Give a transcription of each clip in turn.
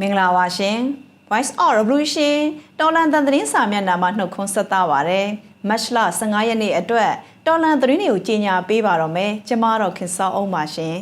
မင်္ဂလာပါရှင် Voice of Revolution တော်လန်တန်သတင်းစာမျက်နှာမှာနှုတ်ခွန်းဆက်သပါရယ်မတ်လ15ရက်နေ့အတွက်တော်လန်သတင်းတွေကိုကြီးညာပေးပါတော့မယ်ကျမတော့ခင်စောအောင်ပါရှင်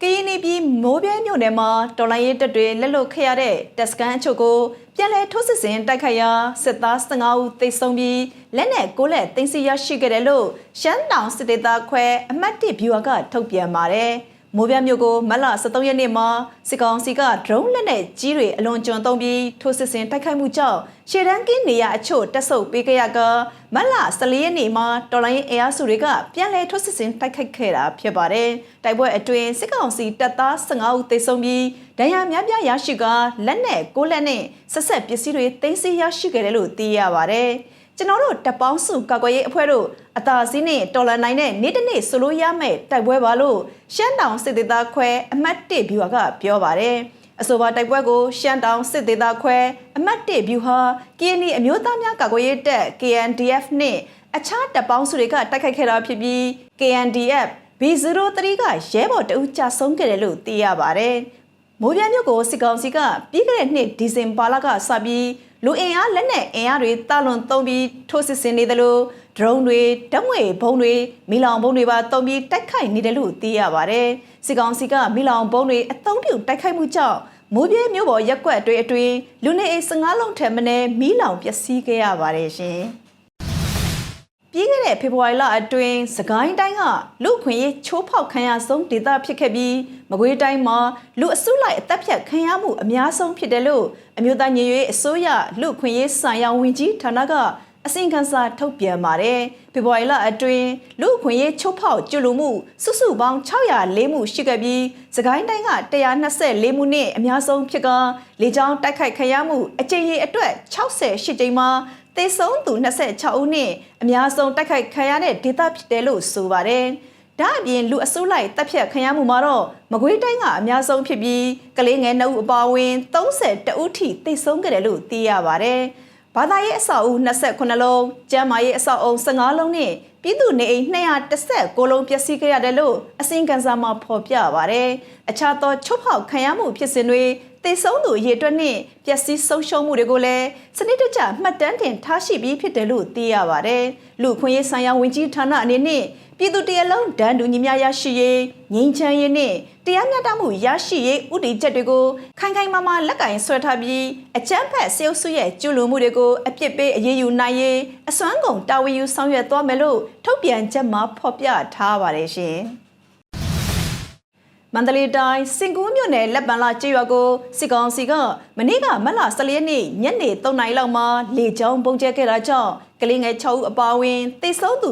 ကရင်ပြည်မိုးပြဲမြို့နယ်မှာတော်လိုင်းရဲတပ်တွေလက်လွတ်ခရတဲ့တက်စကန်အချို့ကိုပြန်လည်ထိုးစစ်ဆင်တိုက်ခိုက်ရာစစ်သား15ဦးသေဆုံးပြီးလက်နက်ကိုလက်သိမ်းဆည်းရရှိခဲ့တယ်လို့ရှမ်းတောင်စစ်ဒေသခွဲအမှတ်1ဗျူဟာကထုတ်ပြန်ပါတယ်။ မိုးပြမြို့ကိုမတ်လ23ရက်နေ့မှာစစ်ကောင်စီကဒရုန်းလက်နက်ကြီးတွေအလွန်ကျွံသုံးပြီးထိုးစစ်ဆင်တိုက်ခိုက်မှုကြောင့်ရှေ့တန်းကင်းနေရအချို့တက်ဆုပ်ပေးခဲ့ရကမတ်လ14ရက်နေ့မှာတော်လိုင်းအင်အားစုတွေကပြန်လည်ထိုးစစ်ဆင်တိုက်ခိုက်ခဲ့တာဖြစ်ပါတယ်။တိုက်ပွဲအတွင်းစစ်ကောင်စီတပ်သား15ဦးသေဆုံးပြီးဒဏ်ရာများပြားရရှိကလက်နက်ကိုလက်နဲ့ဆက်ဆက်ပစ္စည်းတွေတင်စီရရှိခဲ့တယ်လို့သိရပါတယ်။ ကျွန်တော်တို့တပ်ပေါင်းစုကာကွယ်ရေးအဖွဲ့တို့အသာစီးနဲ့တော်လန်နိုင်တဲ့နေ့တစ်နေ့ဆိုလို့ရမယ့်တိုက်ပွဲပါလို့ရှမ်းတောင်စစ်သေးသားခွဲအမှတ်1ဗျူဟာကပြောပါတယ်အဆိုပါတိုက်ပွဲကိုရှမ်းတောင်စစ်သေးသားခွဲအမှတ်1ဗျူဟာ KNI အမျိုးသားများကာကွယ်ရေးတပ် KNDF နဲ့အခြားတပ်ပေါင်းစုတွေကတိုက်ခိုက်ခဲ့တာဖြစ်ပြီး KNDF B03 ကရဲဘော်တအုပ်ကြဆုံးခဲ့တယ်လို့သိရပါတယ်မိုးပြမြို့ကိုစစ်ကောင်စီကပြီးခဲ့တဲ့နှစ်ဒီဇင်ဘာလကစပြီး လူအင်အားလက်နက်အင်အားတွေတာလွန်သုံးပြီးထိုးစစ်ဆင်နေတယ်လို့ဒရုန်းတွေဓာတ်ငွေဘုံတွေမီလောင်ဘုံတွေပါသုံးပြီးတိုက်ခိုက်နေတယ်လို့သိရပါတယ်။စစ်ကောင်စီကမီလောင်ဘုံတွေအသုံးပြုတိုက်ခိုက်မှုကြောင့်မိုးပြဲမြို့ပေါ်ရက်ကွက်တွေအတွင်းလူနေအိမ်15လုံးထက်မနည်းမီလောင်ပျက်စီးခဲ့ရပါတယ်ရှင်။ ပြီးခဲ့တဲ့ဖေဖော်ဝါရီလအတွင်းစကိုင်းတိုင်းကလူခွင့်ရေးချိုးဖောက်ခံရဆုံးဒေသဖြစ်ခဲ့ပြီးမကွေးတိုင်းမှာလူအစုလိုက်အသက်ဖြတ်ခံရမှုအများဆုံးဖြစ်တယ်လို့အမျိုးသားညီညွတ်ရေးအစိုးရလူခွင့်ရေးဆိုင်ရာဝန်ကြီးဌာနကအစင်ကန်စာထုတ်ပြန်ပါတယ်ဖေဖော်ဝါရီလအတွင်းလူခွင့်ရေးချိုးဖောက်ကျွလူမှုစုစုပေါင်း604မှုရှိခဲ့ပြီးစကိုင်းတိုင်းက124မှုနဲ့အများဆုံးဖြစ်ကလေကြောင်းတိုက်ခိုက်ခံရမှုအကြိမ်ရေအတွက်68ကြိမ်မှာ သေဆုံးသူ26ဦးနဲ့အများဆုံးတိုက်ခိုက်ခံရတဲ့ဒေသဖြစ်တယ်လို့ဆိုပါတယ်။ဒါအပြင်လူအစုလိုက်တပ်ဖြတ်ခံရမှုမှာတော့မကွေးတိုင်းကအများဆုံးဖြစ်ပြီးကလေးငယ်2ဦးအပါအဝင်30ဦးထိသေဆုံးခဲ့တယ်လို့သိရပါတယ်။ဘာသာရေးအဆောက်အဦ28လုံး၊ကျန်းမာရေးအဆောက်အဦ15လုံးနဲ့ပြည်သူနေအိမ်219လုံးပျက်စီးခဲ့ရတယ်လို့အစင်ကန်စာမှာဖော်ပြပါဗျ။အခြားသောချုပ်ဖောက်ခံရမှုဖြစ်စဉ်တွေ သေဆုံးသူရေအတွက်နဲ့ပျက်စီးဆုံးရှုံးမှုတွေကိုလည်းစနစ်တကျမှတ်တမ်းတင်ထားရှိပြီးဖြစ်တယ်လို့သိရပါတယ်။လူခွင့်ရေးဆိုင်ရာဝန်ကြီးဌာနအနေနဲ့ပြည်သူတရလုံးဒဏ်တူညီမျှရရှိရေးငြိမ်းချမ်းရေးနဲ့တရားမျှတမှုရရှိရေးဥတီချက်တွေကိုခိုင်ခိုင်မာမာလက်ကင်ဆွဲထားပြီးအကြမ်းဖက်ဆဲအုပ်စုရဲ့ကျူးလွန်မှုတွေကိုအပြစ်ပေးအရေးယူနိုင်ရေးအစွမ်းကုန်တာဝန်ယူဆောင်ရွက်သွားမယ်လို့ထုတ်ပြန်ချက်မှာဖော်ပြထားပါတယ်ရှင်။ မန္တလေးတိုင်းစင်ကူးမြို့နယ်လက်ပံလာကျေးရွာကိုစစ်ကောင်စီကမနေ့ကမတ်လ14ရက်နေ့ညနေ3နာရီလောက်မှာလေကြောင်းပုံကျဲခဲ့တာကြောင့်ကလေးငယ်6ဦးအပါအဝင်သေဆုံးသူ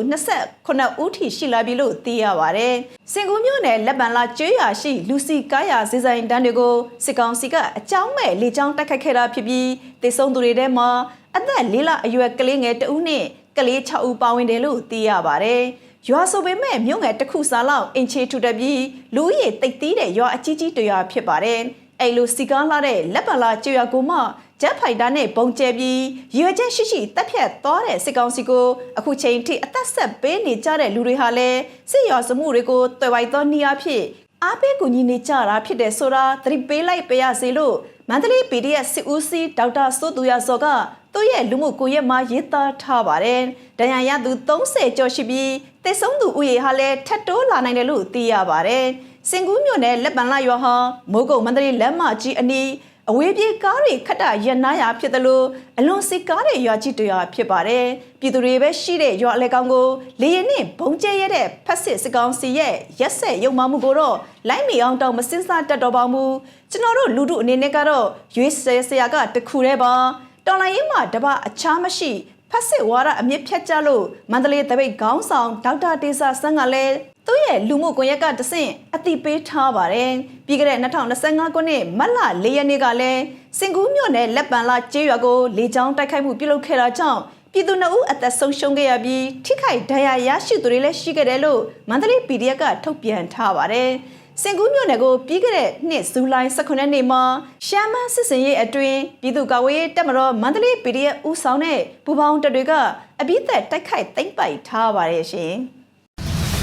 29ဦးထိရှိလာပြီလို့သိရပါဗျ။စင်ကူးမြို့နယ်လက်ပံလာကျေးရွာရှိလူစီကားရဇေဆိုင်တန်းတွေကိုစစ်ကောင်စီကအကြောင်းမဲ့လေကြောင်းတိုက်ခိုက်ခဲ့တာဖြစ်ပြီးသေဆုံးသူတွေထဲမှာအသက်၄လအရွယ်ကလေးငယ်2ဦးနဲ့ကလေး6ဦးပါဝင်တယ်လို့သိရပါဗျ။ ရွာဆိုပေမဲ့မြို့ငယ်တစ်ခုစားလောက်အင်ချေထူတက်ပြီးလူဦးရေတိတ်သီးတဲ့ရွာအကြီးကြီးတရွာဖြစ်ပါတယ်။အဲ့လိုစီကားလာတဲ့လက်ပလာကျွော်ကိုမှဂျက်ဖိုက်တာနဲ့ပုံကျဲပြီးရွေချက်ရှိရှိတက်ဖြတ်သွားတဲ့စစ်ကောင်စီကိုအခုချိန်ထိအသက်ဆက်ပေးနေကြတဲ့လူတွေဟာလည်းစစ်ရွာစမှုတွေကိုတွေ့ဝိုက်သောနေရာဖြစ်အားပေးကူညီနေကြတာဖြစ်တယ်ဆိုတာသတိပေးလိုက်ပေးရစေလို့မန္တလေး PDF စစ်ဦးစီးဒေါက်တာစိုးသူရစောကသူ့ရဲ့လူမှုကွန်ရက်မှာရေးသားထားပါတယ်။ဒဏ်ရာရသူ30ကျော်ရှိပြီး တည်ဆုံးသူဥယေဟာလည်းထပ်တိုးလာနိုင်တယ်လို့သိရပါတယ်။စင်ကူးမြို့နယ်လက်ပံလာရွာဟာမိုးကုတ်မန္တလေးလမ်းမကြီးအနီးအဝေးပြေးကားတွေခတ်တာရနာရာဖြစ်တယ်လို့အလွန်စစ်ကားတွေရွာကြီးတွေရွာဖြစ်ပါတယ်ပြည်သူတွေပဲရှိတဲ့ရွာအလဲကောင်ကိုလေရင်နဲ့ဘုံကျဲရတဲ့ဖက်စစ်စကောင်စီရဲ့ရက်ဆက်ရုံမှမှုကိုတော့လိုက်မီအောင်တောင်မစင်းစားတတ်တော့ပါဘူးကျွန်တော်တို့လူတို့အနေနဲ့ကတော့ရွေးဆဲဆရာကတခုတည်းပါတော်လိုင်းရင်မှာတပအခြားမရှိ ဖက်စစ်ဝါဒအမြင့်ဖြတ်ကြလို့မန္တလေးတပိတ်ခေါင်းဆောင်ဒေါက်တာတေဆာဆန်းကလည်းသူ့ရဲ့လူမှုကွန်ရက်ကတဆင့်အတိပေးထားပါတယ်။ပြီးခဲ့တဲ့2025ခုနှစ်မတ်လ၄ရက်နေ့ကလည်းစင်ကူးမြို့နယ်လက်ပံလာကျေးရွာကိုလေကြောင်းတိုက်ခိုက်မှုပြုလုပ်ခဲ့တာကြောင့်ပြည်သူနှုတ်အသက်ဆုံးရှုံးခဲ့ရပြီးထိခိုက်ဒဏ်ရာရရှိသူတွေလည်းရှိခဲ့တယ်လို့မန္တလေး PDF ကထုတ်ပြန်ထားပါတယ်။ စင်ကူးမြို့နယ်ကိုပြီးခဲ့တဲ့နှစ်ဇူလိုင်18ရက်နေ့မှာရှမ်းမန်းစစ်စင်ရေးအတွင်းပြည်သူ့ကာကွယ်ရေးတပ်မတော်မန္တလေး PDF ဦးဆောင်တဲ့ပူပေါင်းတပ်တွေကအပိသက်တိုက်ခိုက်သိမ်းပိုက်ထားပါတယ်ရှင်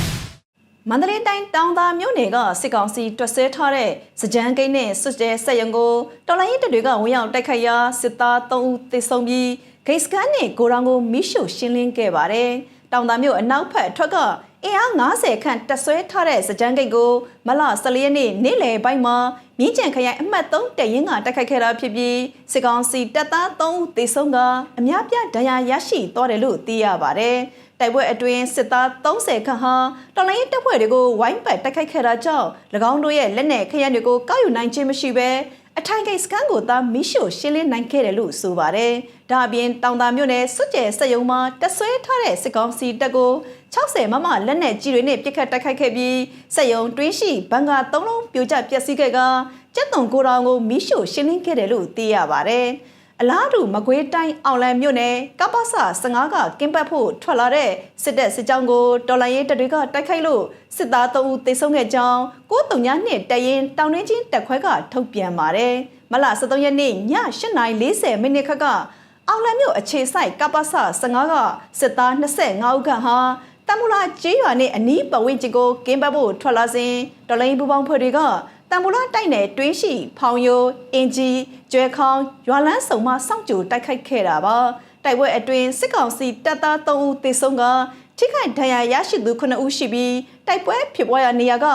။မန္တလေးတိုင်းတောင်သာမြို့နယ်ကစစ်ကောင်စီတွက်ဆဲထားတဲ့စကြမ်းကိန်းနဲ့စွတ်ကျဲဆက်ရုံကိုတော်လိုင်းရေးတပ်တွေကဝင်ရောက်တိုက်ခိုက်ရာစစ်သား3ဦးသေဆုံးပြီးဂိတ်စကန်နဲ့ကိုရောင်ကိုမိရှုရှင်းလင်းခဲ့ပါတယ်။တောင်သာမြို့အနောက်ဘက်အထွက်က အင်အား90ခန့်တက်ဆွဲထားတဲ့စကြမ်းဂိတ်ကိုမလ14ရက်နေ့နေ့လယ်ပိုင်းမှာမြင်းကြံခရိုင်အမှတ်3တရင်ကတိုက်ခိုက်ခဲ့တာဖြစ်ပြီးစစ်ကောင်စီတပ်သား3ဦးသေဆုံးကအများပြဒဏ်ရာရရှိသွားတယ်လို့သိရပါတယ်။တိုက်ပွဲအတွင်းစစ်သား30ခန့်ဟာတော်လိုင်းတပ်ဖွဲ့တွေကိုဝိုင်းပတ်တိုက်ခိုက်ခဲ့တာကြောင့်၎င်းတို့ရဲ့လက်နက်ခရမ်းတွေကိုကောက်ယူနိုင်ခြင်းမရှိဘဲ အထိုင်ကိတ်စကန်ကိုသာမိရှို့ရှင်းလင်းနိုင်ခဲ့တယ်လို့ဆိုပါတယ်။ဒါအပြင်တောင်တာမြို့နယ်စွတ်ကျဲစက်ယုံမှာတက်ဆွဲထားတဲ့စစ်ကောင်စီတပ်ကို60မမလက်နက်ကြီးတွေနဲ့ပစ်ခတ်တိုက်ခိုက်ခဲ့ပြီးစက်ယုံတွင်းရှိဘန်ကာ3လုံးပြိုကျပျက်စီးခဲ့ကကျက်သွန်ကိုတောင်ကိုမိရှို့ရှင်းလင်းခဲ့တယ်လို့သိရပါတယ်။ အလားတူမကွေးတိုင်းအောင်လံမြို့နယ်ကပ္ပစ15ကကင်းပတ်ဖို့ထွက်လာတဲ့စစ်တပ်စစ်ကြောင်းကိုတော်လိုင်းရဲတပ်တွေကတိုက်ခိုက်လို့စစ်သား3ဦးသေဆုံးခဲ့ကြောင်း9တုံညာနှစ်တရင်တောင်တွင်းချင်းတက်ခွဲကထုတ်ပြန်ပါတယ်။မလ23ရက်နေ့ည8:40မိနစ်ခန့်ကအောင်လံမြို့အခြေဆိုင်ကပ္ပစ15ကစစ်သား25ဦးခန့်ဟာတမူလာကျေးရွာနဲ့အနီးပတ်ဝန်းကျင်ကိုကင်းပတ်ဖို့ထွက်လာစဉ်တော်လိုင်းပူပေါင်းဖွဲ့တွေက တံပူလာတိုက်နယ်တွင်းရှိဖောင်ယိုအင်ဂျီကျွဲခေါင်ရွာလန်းစုံမှစောင့်ကြိုတိုက်ခိုက်ခဲ့တာပါတိုက်ပွဲအတွင်းစစ်ကောင်စီတပ်သား3ဦးသေဆုံးကထိခိုက်ဒဏ်ရာရရှိသူ9ဦးရှိပြီးတိုက်ပွဲဖြစ်ပွားရာနေရာက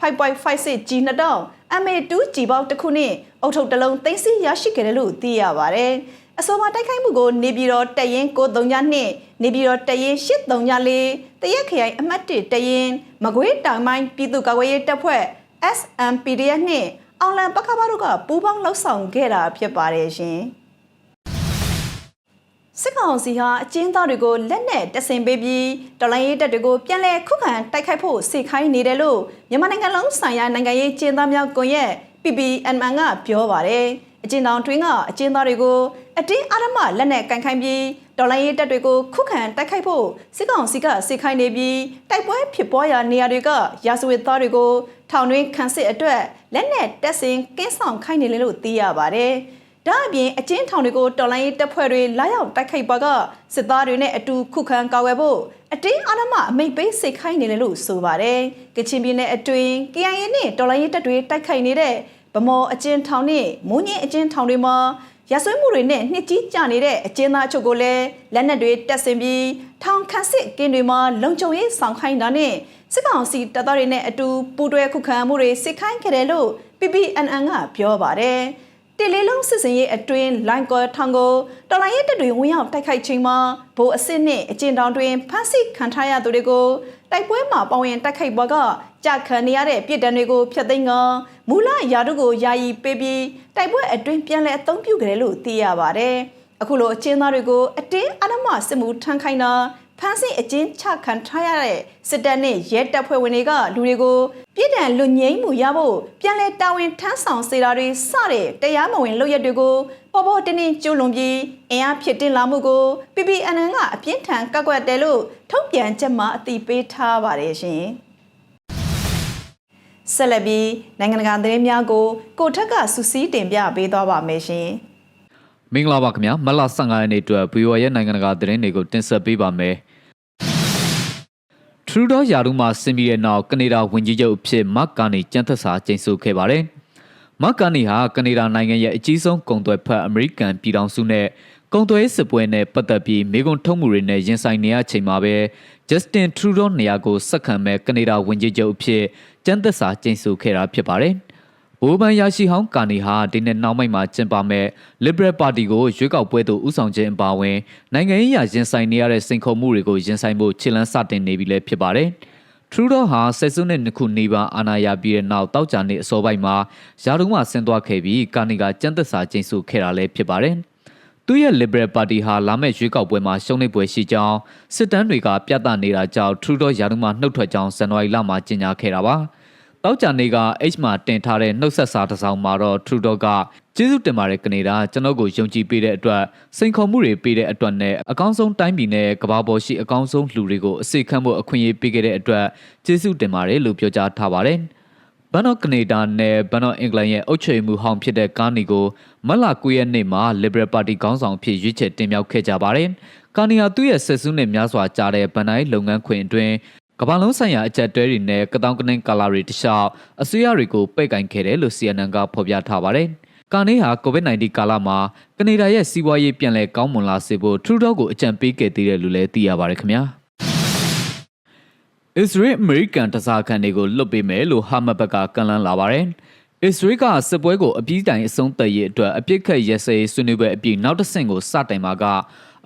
5.56 G 2000 MA2 G ပေါက်တစ်ခုနဲ့အုတ်ထုပ်တစ်လုံးသိမ်းဆည်းရရှိခဲ့တယ်လို့သိရပါတယ်အဆိုပါတိုက်ခိုက်မှုကိုနေပြည်တော်တရင်939နဲ့နေပြည်တော်တရင်834တရက်ခရိုင်အမှတ်1တရင်မကွေးတောင်ပိုင်းပြည်သူ့ကာကွယ်ရေးတပ်ဖွဲ့ SMPDF နှင့်အောင်လံပခါပါတို့ကပူးပေါင်းလှုပ်ဆောင်ခဲ့တာဖြစ်ပါတယ်ရှင်စစ်ကောင်စီဟာအကျဉ်းသားတွေကိုလက်နက်တဆင်ပေးပြီးတော်လိုင်းရေးတပ်တွေကိုပြန်လည်ခုခံတိုက်ခိုက်ဖို့စေခိုင်းနေတယ်လို့မြန်မာနိုင်ငံလုံးဆိုင်ရာနိုင်ငံရေးကျင်းသားများကွန်ရက် PPNM ကပြောပါတယ်အကျဉ်းသားတွင်းကအကျဉ်းသားတွေကိုအတင်းအဓမ္မလက်နက်ကန်ခိုင်းပြီးတော်လိုင်းရေးတပ်တွေကိုခုခံတိုက်ခိုက်ဖို့စစ်ကောင်စီကစေခိုင်းနေပြီးတိုက်ပွဲဖြစ်ပွားရာနေရာတွေကရာဇဝတ်သားတွေကို ထောင်တွင်းခံစစ်အတွက်လက်နက်တပ်ဆင်ကင်းဆောင်ခိုင်းနေတယ်လို့သိရပါတယ်။ဒါအပြင်အကျဉ်းထောင်တွေကိုတော်လိုင်းရေးတပ်ဖွဲ့တွေလာရောက်တိုက်ခိုက်ပါကစစ်သားတွေနဲ့အတူခုခံကာကွယ်ဖို့အတင်းအဓမ္မအမိတ်ပေးစိတ်ခိုင်းနေတယ်လို့ဆိုပါတယ်။ကချင်ပြည်နယ်အတွင်း KIA နဲ့တော်လိုင်းရေးတပ်တွေတိုက်ခိုက်နေတဲ့ဗမော်အကျဉ်းထောင်နဲ့မုံညင်းအကျဉ်းထောင်တွေမှာရဆွေးမှုတွေနဲ့နှစ်ကြီးကြနေတဲ့အကျဉ်းသားချုပ်ကိုလည်းလက်နက်တွေတက်ဆင်ပြီးထောင်ခန့်စစ်ကင်းတွေမှာလုံခြုံရေးဆောင်ခိုင်းတာနဲ့ စစ်ကောင်စီတပ်သားတွေနဲ့အတူပူးတွဲခုခံမှုတွေစစ်ခိုင်းခဲ့တယ်လို့ PPNN ကပြောပါတယ်။တီလေးလုံးစစ်စင်ရေးအတွင်းလိုင်းကောထောင်ကိုတော်လိုင်းရဲတပ်တွေဝင်ရောက်တိုက်ခိုက်ချိန်မှာဗိုလ်အစ်စ်နဲ့အကျဉ်းတောင်တွင်ဖမ်းဆီးခံထားရသူတွေကိုတိုက်ပွဲမှာပဝင်တိုက်ခိုက်ပေါ်ကကြာခံနေရတဲ့ပြည်တံတွေကိုဖျက်သိမ်းကမူလရာတို့ကိုယာယီပေးပြီးတိုက်ပွဲအတွင်းပြန်လည်အသုံးပြုကြတယ်လို့သိရပါတယ်။အခုလိုအကျဉ်းသားတွေကိုအတင်းအဓမ္မစစ်မှုထမ်းခိုင်းတာ ဖမ်းဆီးအကျဉ်းချခံထားရတဲ့စစ်တပ်နဲ့ရဲတပ်ဖွဲ့ဝင်တွေကလူတွေကိုပြည်တံလွတ်ငြိမ်းမှုရဖို့ပြန်လည်တာဝန်ထမ်းဆောင်စေတာတွေစတဲ့တရားမဝင်လုပ်ရက်တွေကိုပေါ်ပေါ်တင်းတင်းကျူးလွန်ပြီးအင်အားဖြစ်တင်လာမှုကို PPNN ကအပြင်းထန်ကကွက်တယ်လို့ထုတ်ပြန်ချက်မှာအသိပေးထားပါတယ်ရှင်။ဆက်လက်ပြီးနိုင်ငံတကာသတင်းများကိုကိုထက်ကစူးစီးတင်ပြပေးသွားပါမယ်ရှင်။မင်္ဂလာပါခင်ဗျာမတ်လ15ရက်နေ့အတွက် VOA ရဲ့နိုင်ငံတကာသတင်းတွေကိုတင်ဆက်ပေးပါမယ် ထရူဒေါယာဒူမှာဆင်ပြီးတဲ့နောက်ကနေဒါဝန်ကြီးချုပ်အဖြစ်မတ်ကာနီကျန်းသက်စာကျိန်ဆိုခဲ့ပါတယ်မတ်ကာနီဟာကနေဒါနိုင်ငံရဲ့အကြီးဆုံးကုန်သွယ်ဖက်အမေရိကန်ပြည်ထောင်စုနဲ့ကုန်သွယ်စစ်ပွဲနဲ့ပတ်သက်ပြီးမိကွန်းထုတ်မှုတွေနဲ့ရင်ဆိုင်နေရချိန်မှာပဲ Justin Trudeau နေရာကိုဆက်ခံမဲ့ကနေဒါဝန်ကြီးချုပ်အဖြစ်ကျန်းသက်စာကျိန်ဆိုခဲ့တာဖြစ်ပါတယ်။ ဘိုးဘန်ရရှိဟောင်းကာနီဟာဒီနေ့နောက်ပိုင်းမှာကျင်းပမဲ့ Liberal Party ကိုရွေးကောက်ပွဲသို့ဦးဆောင်ခြင်းအပါအဝင်နိုင်ငံရေးရာရင်ဆိုင်နေရတဲ့စိန်ခေါ်မှုတွေကိုရင်ဆိုင်ဖို့ခြေလှမ်းစတင်နေပြီလည်းဖြစ်ပါတယ်။ Trudeau ဟာဆက်စုနဲ့နှစ်ခုနေပါအာဏာရပြီးတဲ့နောက်တောက်ကြနေအစောပိုင်းမှာယာတုံးမှဆင်းသွားခဲ့ပြီးကာနီကကျန်းသက်စာကျိန်ဆိုခဲ့တာလည်းဖြစ်ပါတယ်။သူရဲ့ Liberal Party ဟာလာမယ့်ရွေးကောက်ပွဲမှာရှုံးနိပွဲရှိကြောင်းစစ်တမ်းတွေကပြသနေတာကြောင့် Trudeau ယာတုံးမှနှုတ်ထွက်ကြောင်းဇန်နဝါရီလမှာကြေညာခဲ့တာပါ။ တောက်ကြနေက H မှာတင်ထားတဲ့နှုတ်ဆက်စာတစ်စောင်မှာတော့ Trudeau ကကျေးဇူးတင်ပါတယ်ကနေဒါကျွန်တော်ကိုယုံကြည်ပေးတဲ့အတွက်စိန်ခေါ်မှုတွေပေးတဲ့အတွက်နဲ့အကောင်းဆုံးတိုင်းပြည်နဲ့ကမ္ဘာပေါ်ရှိအကောင်းဆုံးလူတွေကိုအစိတ်ခန့်ဖို့အခွင့်အရေးပေးခဲ့တဲ့အတွက်ကျေးဇူးတင်ပါတယ်လို့ပြောကြားထားပါတယ်ဘန်နော့ကနေဒါနဲ့ဘန်နော့အင်္ဂလန်ရဲ့အုပ်ချုပ်မှုဟောင်းဖြစ်တဲ့ကာနီကိုမလ9ရက်နေ့မှာ Liberal Party ခေါင်းဆောင်ဖြစ်ရွေးချယ်တင်မြှောက်ခဲ့ကြပါတယ်။ကာနီဟာသူ့ရဲ့ဆက်စုနဲ့များစွာကြားတဲ့ဗန်နိုင်းလုပ်ငန်းခွင်အတွင်း ကမ္ဘာလုံးဆိုင်ရာအကြက်တွဲတွေနဲ့ကတောင်ကနင်းကာလာတွေတခြားအစိုးရတွေကိုပိတ်ကင်ခဲ့တယ်လို့ CNN ကဖော်ပြထားပါတယ်။ကာနေဟာ COVID-19 ကာလမှာကနေဒါရဲ့စီးပွားရေးပြန်လည်ကောင်းမွန်လာစေဖို့ထရူဒေါကိုအကြံပေးခဲ့သေးတယ်လို့လည်းသိရပါတယ်ခင်ဗျာ။အစ္စရေးအမေရိကန်တစားခံတွေကိုလွတ်ပေးမယ်လို့ဟာမတ်ဘက်ကကန့်လန့်လာပါတယ်။အစ္စရေးကစစ်ပွဲကိုအပြီးတိုင်အဆုံးသတ်ရေးအတွက်အပြစ်ခတ်ရဲစဲရေးဆွေးနွေးပွဲအပြီးနောက်တစ်ဆင့်ကိုစတင်မှာက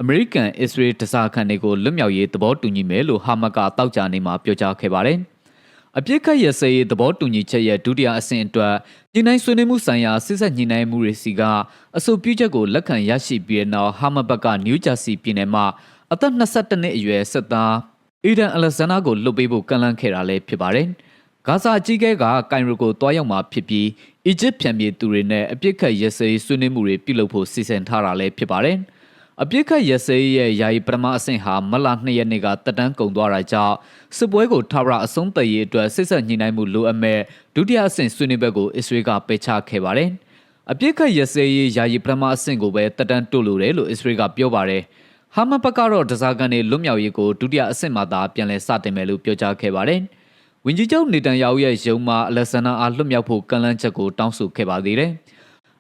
အမေရိကန်အစ္စရေးတစားခံတွေကိုလွတ်မြောက်ရေးသဘောတူညီမယ်လို့ဟာမတ်ကတောက်ကြနေမှာပြောကြားခဲ့ပါတယ်။အပြစ်ခတ်ရစရေးသဘောတူညီချက်ရဲ့ဒုတိယအဆင့်အတွက်ညှိနှိုင်းဆွေးနွေးမှုဆိုင်ရာစစ်ဆက်ညှိနှိုင်းမှုတွေစီကအဆိုပြုချက်ကိုလက်ခံရရှိပြီးတဲ့နောက်ဟာမတ်ဘက်ကနယူးဂျာစီပြည်နယ်မှာအသက်22နှစ်အရွယ်စစ်သားအီဒန်အလက်ဇန်နာကိုလွတ်ပေးဖို့ကန့်လန့်ခဲ့တာလည်းဖြစ်ပါတယ်။ဂါဇာအကြီးအကဲကကိုင်ရိုကိုတွားရောက်မှာဖြစ်ပြီးအီဂျစ်ပြန်ပြေသူတွေနဲ့အပြစ်ခတ်ရစရေးဆွေးနွေးမှုတွေပြုလုပ်ဖို့စီစဉ်ထားတာလည်းဖြစ်ပါတယ်။ အပြစ်ခတ်ရစေးရဲ့ယာယီပထမအဆင့်ဟာမလ2ရက်နေ့ကတက်တန်းကုန်သွားတာကြောင့်စစ်ပွဲကိုထာဝရအဆုံးသတ်ရေးအတွက်စစ်ဆက်ညှိနှိုင်းမှုလိုအပ်မဲ့ဒုတိယအဆင့်ဆွေးနွေးဘက်ကိုအစ္စရေးကပယ်ချခဲ့ပါတယ်။အပြစ်ခတ်ရစေးရေးယာယီပထမအဆင့်ကိုပဲတက်တန်းတိုးလို့တယ်လို့အစ္စရေးကပြောပါတယ်။ဟာမတ်ဘက်ကတော့ဒဇာကန်တွေလွတ်မြောက်ရေးကိုဒုတိယအဆင့်မှာသာပြန်လည်စတင်မယ်လို့ပြောကြားခဲ့ပါတယ်။ဝင်းကြီးချုပ်နေတန်ယာဟုရဲ့ရုံးမှာအလက်ဆန်နာအားလွတ်မြောက်ဖို့ကန့်လန့်ချက်ကိုတောင်းဆိုခဲ့ပါသေးတယ်။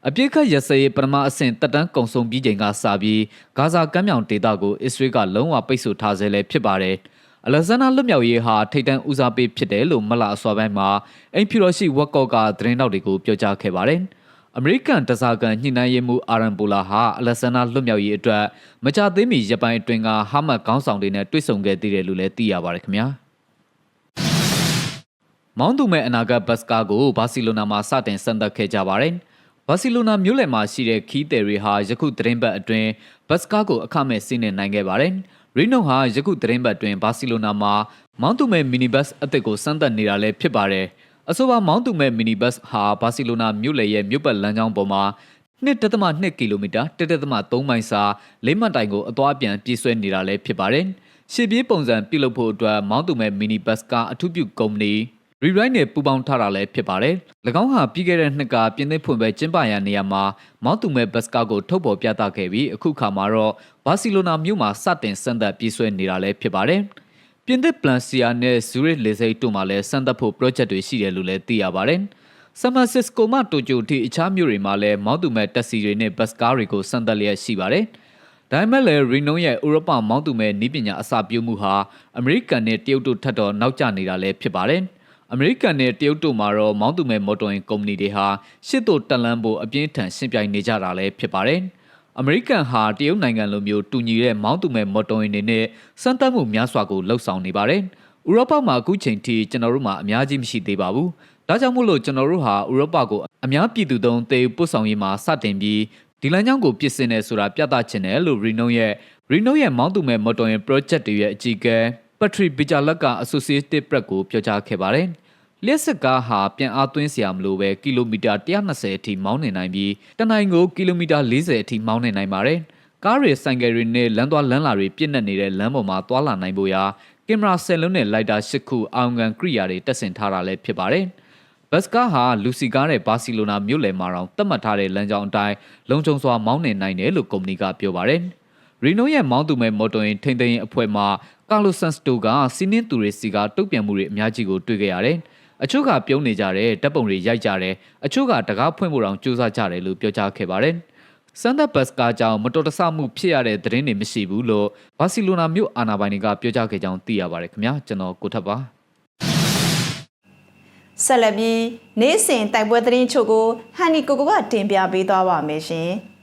အပြစ်ခတ်ရစရေးပထမအဆင့်တက်တန်းကုံဆုံးပြီးချိန်ကစပြီးဂါဇာကမ်းမြောင်ဒေသကိုအစ္စရေးကလုံးဝပိတ်ဆို့ထားဆဲလည်းဖြစ်ပါတယ်။အလက်ဇန္ဒာလွတ်မြောက်ရေးဟာထိတ်တန့်ဦးစားပေးဖြစ်တယ်လို့မလအစွာပိုင်းမှာအိမ်ဖြူတော်ရှိဝက်ကော့ကသတင်းတောက်တွေကိုပြောကြားခဲ့ပါတယ်။အမေရိကန်တစားကန်ညှိနှိုင်းရေးမှူးအာရန်ပူလာဟာအလက်ဇန္ဒာလွတ်မြောက်ရေးအတွက်မကြသေးမီရပိုင်းအတွင်းကဟာမတ်ခေါင်းဆောင်တွေနဲ့တွေ့ဆုံခဲ့သေးတယ်လို့လည်းသိရပါတယ်ခင်ဗျာ။မောင်းသူမဲ့အနာဂတ်ဘတ်စကားကိုဘာစီလိုနာမှာစတင်ဆန်သက်ခဲ့ကြပါတယ်။ ဘာစီလိုနာမြို့လယ်မှာရှိတဲ့ခီးတယ်တွေဟာယခုသတင်းပတ်အတွင်းဘတ်စကားကိုအခမဲ့စီးနှင်နိုင်ခဲ့ပါတယ်။ရီနိုဟာယခုသတင်းပတ်အတွင်းဘာစီလိုနာမှာမောင်းသူမဲ့မီနီဘတ်အသစ်ကိုစမ်းသပ်နေတာလည်းဖြစ်ပါတယ်။အဆိုပါမောင်းသူမဲ့မီနီဘတ်ဟာဘာစီလိုနာမြို့လယ်ရဲ့မြို့ပတ်လမ်းကြောင်းပေါ်မှာ1.2ကီလိုမီတာ1.3မိုင်စာလေးမှတ်တိုင်ကိုအသွားပြန်ပြေးဆွဲနေတာလည်းဖြစ်ပါတယ်။ရှေ့ပြေးပုံစံပြုလုပ်ဖို့အတွက်မောင်းသူမဲ့မီနီဘတ်ကအထူးပြုကုမ္ပဏီ rewrite နဲ့ပူပေါင်းထားတာလည်းဖြစ်ပါတယ်။၎င်းဟာပြီးခဲ့တဲ့နှစ်ကပြင်သစ်ဖွင့်ပွဲကျင်းပရာနေရာမှာမောက်တူမဲဘတ်စကာကိုထုတ်ဖော်ပြသခဲ့ပြီးအခုခါမှာတော့ဘာစီလိုနာမြို့မှာစတင်စမ်းသပ်ပြေးဆွဲနေတာလည်းဖြစ်ပါတယ်။ပြင်သစ်ပလန်စီယာနဲ့ဇူရစ်လေဆိပ်တို့မှာလည်းစမ်းသပ်ဖို့ project တွေရှိတယ်လို့လည်းသိရပါတယ်။ဆန်ဖရန်စစ္စကိုမှတိုကျိုထိအခြားမြို့တွေမှာလည်းမောက်တူမဲတက်စီတွေနဲ့ဘတ်စကားတွေကိုစမ်းသပ်လျက်ရှိပါတယ်။ဒါပေမဲ့လည်းရီနိုရဲ့ဥရောပမောင်းသူမဲ့နီးပညာအစပြုမှုဟာအမေရိကန်နဲ့တရုတ်တို့ထပ်တော့နောက်ကျနေတာလည်းဖြစ်ပါတယ်။ အမေရိကန်နဲ့တရုတ်တို့မှာတော့မောင်းသူမဲ့မော်တော်ယာဉ်ကုမ္ပဏီတွေဟာရှစ်တို့တက်လန်းဖို့အပြင်းထန်ရှင်းပြနေကြတာလည်းဖြစ်ပါတယ်။အမေရိကန်ဟာတရုတ်နိုင်ငံလိုမျိုးတူညီတဲ့မောင်းသူမဲ့မော်တော်ယာဉ်တွေနဲ့စမ်းသပ်မှုများစွာကိုလှုပ်ဆောင်နေပါတယ်။ဥရောပမှာအခုချိန်ထိကျွန်တော်တို့မှာအများကြီးမရှိသေးပါဘူး။ဒါကြောင့်မို့လို့ကျွန်တော်တို့ဟာဥရောပကိုအများပြည်သူသုံးသေပို့ဆောင်ရေးမှာစတင်ပြီးဒီလမ်းကြောင်းကိုပြစ်စင်နေဆိုတာပြသချင်တယ်လို့ Reno ရဲ့ Reno ရဲ့မောင်းသူမဲ့မော်တော်ယာဉ် project တွေရဲ့အကြီးအကဲ ပထရီဘီဂျာလက်က Associated Press ကိုပြောကြားခဲ့ပါတယ်။လျှက်စစ်ကားဟာပြန်အားသွင်းစရာမလိုပဲကီလိုမီတာ120အထိမောင်းနေနိုင်ပြီးတနိုင်ကိုကီလိုမီတာ40အထိမောင်းနေနိုင်ပါတယ်။ကားတွေဆိုင်ကယ်တွေနဲ့လမ်းသွားလမ်းလာတွေပြည့်နှက်နေတဲ့လမ်းပေါ်မှာသွာလာနိုင်ဖို့ရာကင်မရာ10လုံးနဲ့လိုက်တာ10ခုအောင်ကန်ကရိယာတွေတက်ဆင်ထားတာလည်းဖြစ်ပါတယ်။ဘတ်စကားဟာလူစီကားနဲ့ဘာစီလိုနာမြို့လယ်မှာတောင်သတ်မှတ်ထားတဲ့လမ်းကြောင်းအတိုင်းလုံခြုံစွာမောင်းနေနိုင်တယ်လို့ကုမ္ပဏီကပြောပါတယ်။ ရီနိုရဲ့မောင်းသူမဲ့မော်တော်ယာဉ်ထိန်းသိမ်းရေးအဖွဲ့မှကာလိုဆန်စတိုကစီးနင်းသူတွေစီကတုတ်ပြန်မှုတွေအများကြီးကိုတွေ့ခဲ့ရတယ်။အချို့ကပြုံးနေကြတယ်တပ်ပုံတွေရိုက်ကြတယ်အချို့ကတကားဖွင့်ဖို့တောင်ကြိုးစားကြတယ်လို့ပြောကြားခဲ့ပါတယ်။စန်ဒါဘတ်စကာကြောင့်မတော်တဆမှုဖြစ်ရတဲ့သတင်းတွေမရှိဘူးလို့ဘာစီလိုနာမြို့အာဏာပိုင်တွေကပြောကြားခဲ့ကြောင်းသိရပါတယ်ခင်ဗျာကျွန်တော်ကိုထပ်ပါဆက်လက်ပြီးနေ့စဉ်တိုက်ပွဲသတင်းချုပ်ကိုဟန်နီကိုကိုကတင်ပြပေးသွားပါမယ်ရှင်။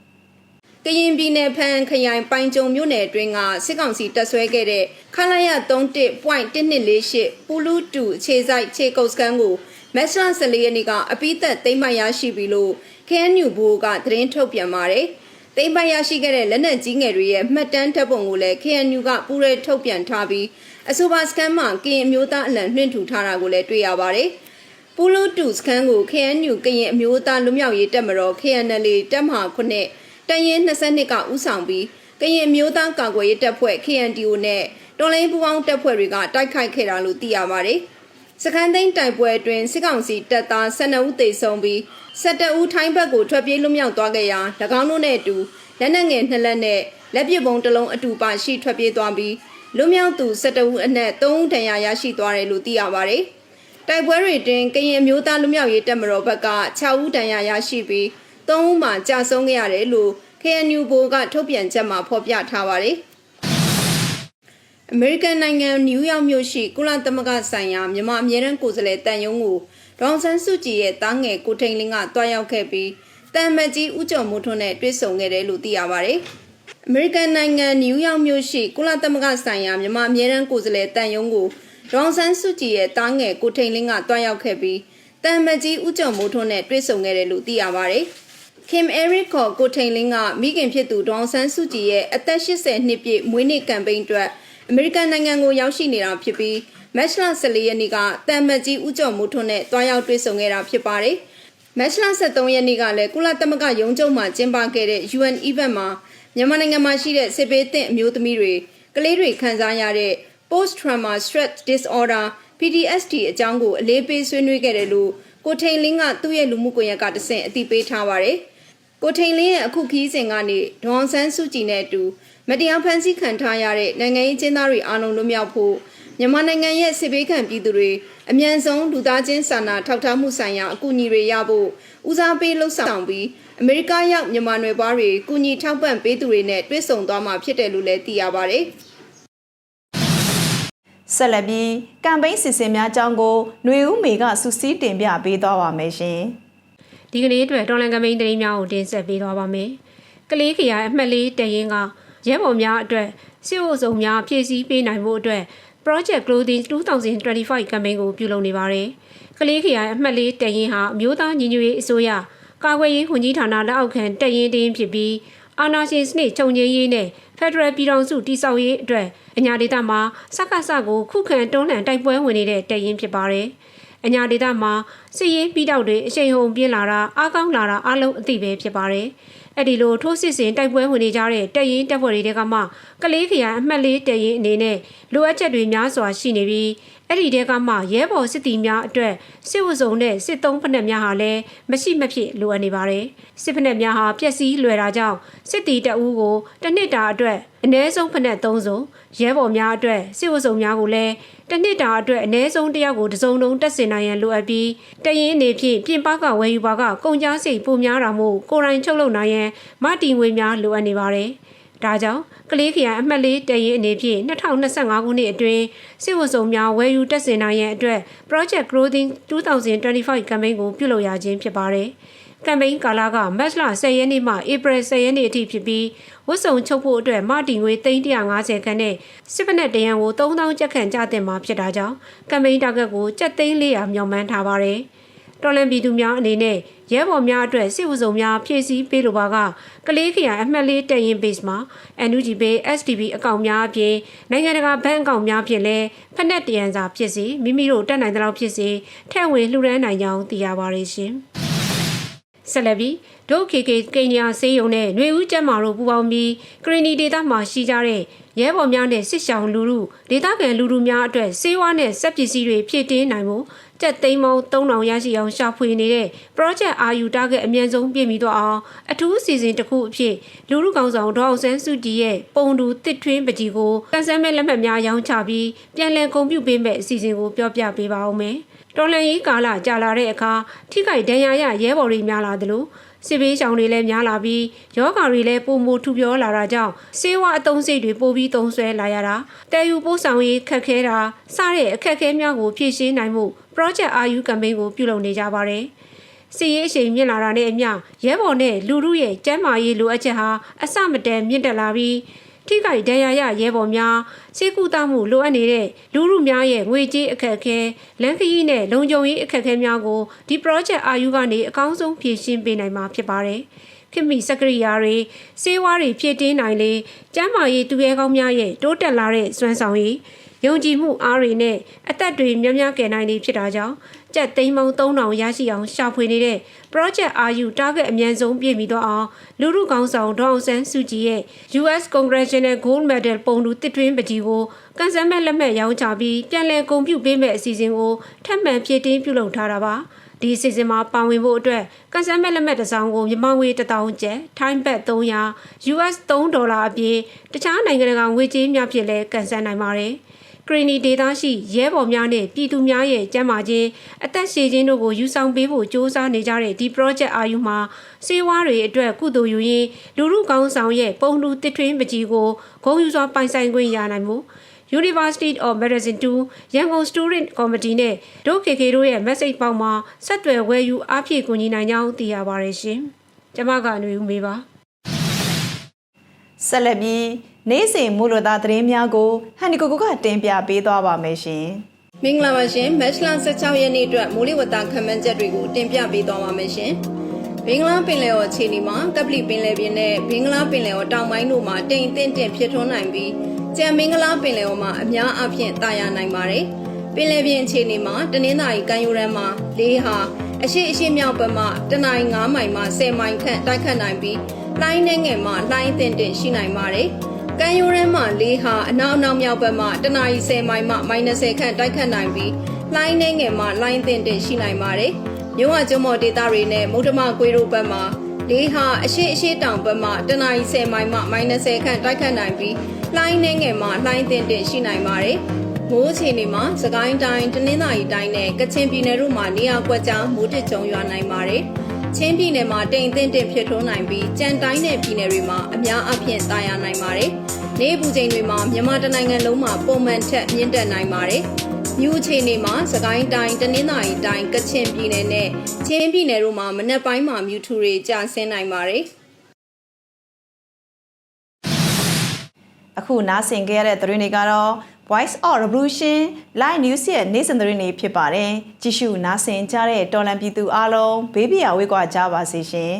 ကရင်ပြည်နယ်ဖန်ခရိုင်ပိုင်ကြုံမြို့နယ်အတွင်းကစစ်ကောင်စီတပ်ဆွဲခဲ့တဲ့ခလာရ31.1248ပူလူတူခြေဆိုင်ခြေကုတ်စကန်ကိုမက်စလာ14ရက်နေ့ကအပိသက်သိမ်းပိုက်ရရှိပြီလို့ KNU ဘိုးကသတင်းထုတ်ပြန်ပါတယ်။သိမ်းပိုက်ရရှိခဲ့တဲ့လက်နက်ကြီးငယ်တွေရဲ့မှတ်တမ်းဓာတ်ပုံကိုလည်း KNU ကပူးရဲထုတ်ပြန်ထားပြီးအဆိုပါစကန်မှာကရင်အမျိုးသားအလံနှွင့်ထူထားတာကိုလည်းတွေ့ရပါတယ်။ပူလူတူစကန်ကို KNU ကရင်အမျိုးသားလူမျိုးရေးတပ်မတော် KNL တပ်မဟာ9 တရင်22ကဥဆောင်ပြီးကရင်မျိုးသားကာကွယ်ရေးတပ်ဖွဲ့ KNDO နဲ့တော်လိုင်းပူပေါင်းတပ်ဖွဲ့တွေကတိုက်ခိုက်ခဲ့တာလို့သိရပါတယ်။စကန်သိန်းတိုက်ပွဲအတွင်းစစ်ကောင်စီတပ်သား12ဦးသေဆုံးပြီး17ဦးထိုင်းဘက်ကိုထွက်ပြေးလွတ်မြောက်သွားခဲ့ရာ၎င်းတို့နဲ့အတူလက်နက်ငယ်နှစ်လက်နဲ့လက်ပစ်ပုံးတစ်လုံးအတူပါရှိထွက်ပြေးသွားပြီးလွမြောက်သူ12ဦးအနက်3ဦးဒဏ်ရာရရှိသွားတယ်လို့သိရပါတယ်။တိုက်ပွဲတွေတွင်ကရင်အမျိုးသားလူမျိုးရေးတပ်မတော်ဘက်က6ဦးဒဏ်ရာရရှိပြီး 3ဦးမှကြာဆုံးခဲ့ရတယ်လို့ KNU ဘိုကထုတ်ပြန်ချက်မှာဖော်ပြထားပါတယ်။အမေရိကန်နိုင်ငံနယူးယောက်မြို့ရှိကုလသမဂ္ဂဆိုင်ရာမြန်မာအမြဲတမ်းကိုယ်စားလှယ်တန်ယုံကိုဒေါန်ဆန်းစုကြည်ရဲ့တားငယ်ကိုထိန်လင်းကတွားရောက်ခဲ့ပြီးတန်မတ်ကြီးဦးကျော်မိုးထွန်းနဲ့တွေ့ဆုံခဲ့တယ်လို့သိရပါတယ်။အမေရိကန်နိုင်ငံနယူးယောက်မြို့ရှိကုလသမဂ္ဂဆိုင်ရာမြန်မာအမြဲတမ်းကိုယ်စားလှယ်တန်ယုံကိုဒေါန်ဆန်းစုကြည်ရဲ့တားငယ်ကိုထိန်လင်းကတွားရောက်ခဲ့ပြီးတန်မတ်ကြီးဦးကျော်မိုးထွန်းနဲ့တွေ့ဆုံခဲ့တယ်လို့သိရပါတယ်။ Kim Eric ခေါ်ကိုထိန်လင်းကမိခင်ဖြစ်သူဒေါန်ဆန်းစုကြည်ရဲ့အသက်80နှစ်ပြည့်မွေးနေ့ကမ်ပိန်းအတွက်အမေရိကန်နိုင်ငံကိုရောက်ရှိနေတာဖြစ်ပြီးမတ်လ14ရက်နေ့ကတန်မတ်ကြီးဦးကျော်မိုးထွန်းနဲ့တွားရောက်တွေ့ဆုံခဲ့တာဖြစ်ပါတယ်။မတ်လ23ရက်နေ့ကလည်းကုလသမဂ္ဂရုံးချုပ်မှာကျင်းပခဲ့တဲ့ UN event မှာမြန်မာနိုင်ငံမှာရှိတဲ့စစ်ဘေးသင့်အမျိုးသမီးတွေကလေးတွေခံစားရတဲ့ post trauma stress disorder PTSD အကြောင်းကိုအလေးပေးဆွေးနွေးခဲ့တယ်လို့ကိုထိန်လင်းကသူ့ရဲ့လူမှုကွန်ရက်ကတဆင့်အသိပေးထားပါတယ်။ ကိုထိန်လင်းရဲ့အခုခီးစဉ်ကနေဒေါန်ဆန်းစုကြည်နဲ့အတူမတရားဖန်ဆီးခံထားရတဲ့နိုင်ငံရေးကျင်းသားတွေအားလုံးလွတ်မြောက်ဖို့မြန်မာနိုင်ငံရဲ့စစ်ဘေးခံပြည်သူတွေအမြန်ဆုံးလူသားချင်းစာနာထောက်ထားမှုဆိုင်ရာအကူအညီတွေရဖို့ဦးစားပေးလှုပ်ဆောင်ပြီးအမေရိကရောက်မြန်မာနွယ်ဖွားတွေကူညီထောက်ပံ့ပေးသူတွေနဲ့တွေ့ဆုံသွားမှာဖြစ်တယ်လို့လည်းသိရပါတယ်။ဆက်လက်ပြီးကမ်ပိန်းစီစဉ်များအကြောင်းကိုຫນွေဦးမေကစူးစီးတင်ပြပေးသွားပါမယ်ရှင်။ ဒီကနေ့အတွက်တော်လန်ကမိန်သတင်းများကိုတင်ဆက်ပေးသွားပါမယ်။ကလေးခရိုင်အမှတ်လေးတရင်ကရဲဘော်များအတွက်စစ်အုပ်စုံများဖြည့်ဆည်းပေးနိုင်ဖို့အတွက် Project Clothing 2025 campaign ကိုပြုလုပ်နေပါတယ်။ကလေးခရိုင်အမှတ်လေးတရင်ဟာအမျိုးသားညီညွတ်ရေးအစိုးရကာကွယ်ရေးဝန်ကြီးဌာနလက်အောက်ခံတရင်တင်းဖြစ်ပြီးအာနာရှင်စနစ်ချုပ်ငြိမ်းရေးနဲ့ Federal ပြည်ထောင်စုတည်ဆောက်ရေးအတွက်အညာဒေတာမှာစက္ကစကိုခုခံတွန်းလှန်တိုက်ပွဲဝင်နေတဲ့တရင်ဖြစ်ပါတယ်။ အညာဒေတာမှာစစ်ရေးပြီးတော့တွေအရှိန်ဟုန်ပြင်းလာတာအားကောင်းလာတာအလုံးအသိပဲဖြစ်ပါတယ်။အဲ့ဒီလိုထိုးစစ်ဆင်တိုက်ပွဲဝင်နေကြတဲ့တပ်ရင်းတပ်ဖွဲ့တွေကမှကလေးခရိုင်အမှတ်လေးတပ်ရင်းအနေနဲ့လိုအပ်ချက်တွေများစွာရှိနေပြီးအဲ့ဒီတဲကမှရဲဘော်စစ်တီများအတွက်စစ်ဝစုံနဲ့စစ်သုံးဖက်များဟာလည်းမရှိမဖြစ်လိုအပ်နေပါတယ်။စစ်ဖက်များဟာပျက်စီးလွယ်တာကြောင့်စစ်တီတပ်ဦးကိုတစ်နှစ်တာအတွက်အ ਨੇ ဆုံးဖက်နဲ့၃စုံရဲဘော်များအတွက်စစ်ဝစုံများကိုလည်းတစ်နှစ်တာအတွက်အ ਨੇ ဆုံးတစ်ယောက်ကိုတစ်စုံလုံးတက်စင်နိုင်ရန်လိုအပ်ပြီးတရင်အနေဖြင့်ပြင်ပကဝယ်ယူပါကကုန်ကြားစိတ်ပိုများတာမို့ကိုယ်တိုင်ချုပ်လုပ်နိုင်ရန်မတီငွေများလိုအပ်နေပါတယ်။ ဒါကြောင့်ကလေးခရိုင်အမှတ်လေးတရင်အနေဖြင့်2025ခုနှစ်အတွင်းစစ်ဝစုံများဝယ်ယူတက်စင်နိုင်ရန်အတွက် Project Growing 2025 campaign ကိုပြုလုပ်ရခြင်းဖြစ်ပါတယ်။ကမ်ပိန်းကာလကမတ်လ10ရက်နေ့မှဧပြီ10ရက်နေ့အထိဖြစ်ပြီးဝတ်စုံချုပ်ဖို့အတွက်မတီငွေ350ခန်းနဲ့စစ်ဖက်နဲ့တရန်ကို3000ကျပ်ခန့်ကျတင်မှာဖြစ်တာကြောင့်ကမ်ပိန်းတာဂက်ကိုကျပ်သိန်း400မျှော်မှန်းထားပါတယ်။တော်လန်ပြည်သူများအနေနဲ့ ရဲဘော်များအတွက်စစ်ဝစုံများဖြည့်ဆည်းပေးလိုပါကကလေးခရိုင်အမှတ်လေးတက်ရင် base မှာ NUG Pay STB အကောင့်များအပြင်နိုင်ငံတကာဘဏ်အကောင့်များဖြင့်လည်းဖက်နဲ့တရန်စာဖြစ်စီမိမိတို့တက်နိုင်တဲ့လောက်ဖြစ်စီထည့်ဝင်လှူဒန်းနိုင်ကြောင်းသိရပါတယ်ရှင်။ဆက်လက်ပြီးဒု KK ကိန်းညာစေးရုံနဲ့ຫນွေဦးကျမ်းမာတို့ပူးပေါင်းပြီးကရီနီဒေတာမှာရှိကြတဲ့ ရဲဘော်များနဲ့စစ်ဆောင်လူလူဒေတာကန်လူလူများအတွက်စေဝါနဲ့စက်ပစ္စည်းတွေဖြည့်တင်းနိုင်မှုကြက်သိန်းပေါင်း3000ရရှိအောင်ရှာဖွေနေတဲ့ project RU target အမြန်ဆုံးပြည့်မီတော့အောင်အထူးစီစဉ်တစ်ခုအဖြစ်လူလူကောင်ဆောင်ဒေါအောင်ဆန်းစုကြည်ရဲ့ပုံတူတစ်ထွင်းပကြီးကိုကန်ဆယ်မဲ့လက်မှတ်များရောင်းချပြီးပြန်လည်ကုန်ပြုပေးမဲ့အစီအစဉ်ကိုပြောပြပေးပါဦးမယ်။တော်လန်ရေးကာလကြာလာတဲ့အခါထိခိုက်ဒဏ်ရာရရဲဘော်တွေများလာသလို စစ်ဘေးရှောင်တွေလည်းများလာပြီးယောဂါတွေလည်းပုံမထူပြောလာတာကြောင့်စေဝါအသုံးစိတ်တွေပိုပြီးသုံးဆွဲလာရတာတဲယူပို့ဆောင်ရေးခက်ခဲတာစတဲ့အခက်အခဲများကိုဖြည့်ရှင်းနိုင်မှု project RU campaign ကိုပြုလုပ်နေကြပါတယ်စီရေးအချိန်မြင့်လာတာနဲ့အမျှရဲဘော်နဲ့လူလူရဲ့ကျန်းမာရေးလိုအပ်ချက်ဟာအစမတန်မြင့်တက်လာပြီး ထိခိုက်ဒဏ်ရာရရဲဘော်များစေကူတာမှုလိုအပ်နေတဲ့လူလူများရဲ့ငွေကြေးအခက်အခဲလမ်းခရီးနဲ့လုံခြုံရေးအခက်အခဲများကိုဒီ project အာယူကနေအကောင်းဆုံးဖြည့်ရှင်းပေးနိုင်မှာဖြစ်ပါတယ်။ခင်မီစကရိယာတွေစေဝါးတွေဖြည့်တင်းနိုင်လေကျန်းမာရေးသူရဲကောင်းများရဲ့တိုးတက်လာတဲ့စွမ်းဆောင်ရည်ယုံကြည်မှုအားတွေနဲ့အသက်တွေများများကယ်နိုင်နေဖြစ်တာကြောင့် ကြက်သိန်းပေါင်း3000ရရှိအောင်ရှာဖွေနေတဲ့ Project RU target အမြန်ဆုံးပြည့်မီတော့အောင်လူမှုကောင်းဆောင်ဒေါအောင်ဆန်းစုကြည်ရဲ့ US Congressional Gold Medal ပုံတူတစ်ထွင်းပကြီးကိုကန်ဆယ်မဲ့လက်မှတ်ရောင်းချပြီးပြန်လည်ကုန်ပြုပေးမဲ့အစီအစဉ်ကိုထပ်မံဖြည့်တင်းပြုလုပ်ထားတာပါဒီစီစဉ်မှာပါဝင်ဖို့အတွက်ကန်ဆယ်မဲ့လက်မှတ်တစ်စောင်ကိုမြန်မာငွေ1000ကျပ်ထိုင်းဘတ်300 US 3ဒေါ်လာအပြင်တခြားနိုင်ငံတကာငွေကြေးများဖြင့်လည်းကန်ဆယ်နိုင်ပါတယ်။ ကရီနီဒေတာရှိရဲဘော်များနဲ့ပြည်သူများရဲ့ကျန်းမာခြင်းအသက်ရှည်ခြင်းတို့ကိုယူဆောင်ပေးဖို့စ조사နေကြတဲ့ဒီ project အာယူမှာစေဝါတွေအတွက်ကုသိုလ်ယူရင်းလူမှုကောင်းဆောင်ရဲ့ပုံလူတစ်ထွင်းပကြီးကိုဂုဏ်ယူစွာပိုင်ဆိုင်ခွင့်ရနိုင်မှု University of Medicine 2ရန်ကုန် Student Committee နဲ့ဒို KK တို့ရဲ့ message ပေါက်မှာဆက်သွယ်ဝယ်ယူအားဖြည့်ကူညီနိုင်ကြောင်းသိရပါတယ်ရှင်။ကျွန်မကအနွေဦးမေပါ။ ဆက်လက်ပြီးနေ့စဉ်မူလသားသတင်းများကိုဟန်နီကိုကိုကတင်ပြပေးသွားပါမယ်ရှင်မင်္ဂလာပါရှင်မတ်လ16ရက်နေ့အတွက်မိုးလေဝသခန့်မှန်းချက်တွေကိုတင်ပြပေးသွားပါမယ်ရှင်ဘင်္ဂလားပင်လယ်ော်အခြေအနေမှာကပလီပင်လယ်ပြင်နဲ့ဘင်္ဂလားပင်လယ်ော်တောင်ပိုင်းတို့မှာတိမ်တင့်တင့်ဖြစ်ထွန်းနိုင်ပြီးကြံမင်္ဂလားပင်လယ်ော်မှာအများအပြားတာယာနိုင်ပါတယ်ပင်လယ်ပြင်အခြေအနေမှာတနင်္သာရီကမ်းရိုးတန်းမှာလေးဟာအရှိအရှိမြောက်ဘက်မှတနင်္ဂနွေ9မိုင်မှ10မိုင်ခန့်တိုက်ခတ်နိုင်ပြီး လှိုင်းနှဲငယ်မှလှိုင်းတင့်တင့်ရှိနိုင်ပါတယ်ကမ်းရိုးတန်းမှာလေးဟာအနောက်အနောက်မြောက်ဘက်မှတနအီ10မိုင်မှ -30 ခန့်တိုက်ခတ်နိုင်ပြီးလှိုင်းနှဲငယ်မှလှိုင်းတင့်တင့်ရှိနိုင်ပါတယ်။မြို့ဝကျွန်းမော်ဒေသတွေနဲ့မုဒ္ဓမကွေးတို့ဘက်မှာလေးဟာအရှိအရှိတောင်ဘက်မှတနအီ10မိုင်မှ -30 ခန့်တိုက်ခတ်နိုင်ပြီးလှိုင်းနှဲငယ်မှလှိုင်းတင့်တင့်ရှိနိုင်ပါတယ်။မိုးအခြေအနေမှာစကိုင်းတိုင်းတနင်္သာရီတိုင်းနဲ့ကချင်ပြည်နယ်တို့မှာနေရာကွက်ကြားမိုးတစ်ကြုံရွာနိုင်ပါတယ်။ ချင်းပြည်နယ်မှာတိမ်အထင်တင်ဖြစ်ထွန်းနိုင်ပြီးကြံတိုင်းနယ်ပြည်နယ်တွေမှာအများအပြားတာယာနိုင်ပါတယ်။နေပူချိန်တွေမှာမြန်မာတနိုင်ငံလုံးမှာပုံမှန်ထက်မြင့်တက်နိုင်ပါတယ်။မြူအခြေအနေမှာစကိုင်းတိုင်းတနင်္သာရီတိုင်းကချင်ပြည်နယ်နဲ့ချင်းပြည်နယ်တို့မှာမနက်ပိုင်းမှာမြူထူတွေကျဆင်းနိုင်ပါတယ်။အခုနားဆင်ကြရတဲ့သတင်းတွေကတော့ Voice of Revolution Live News ရဲ့နေ့စဉ်သတင်းတွေဖြစ်ပါတယ်ကြည့်ရှုနားဆင်ကြတဲ့တော်လန်ပြည်သူအားလုံးဘေးပြာဝေးကွာကြပါစေရှင်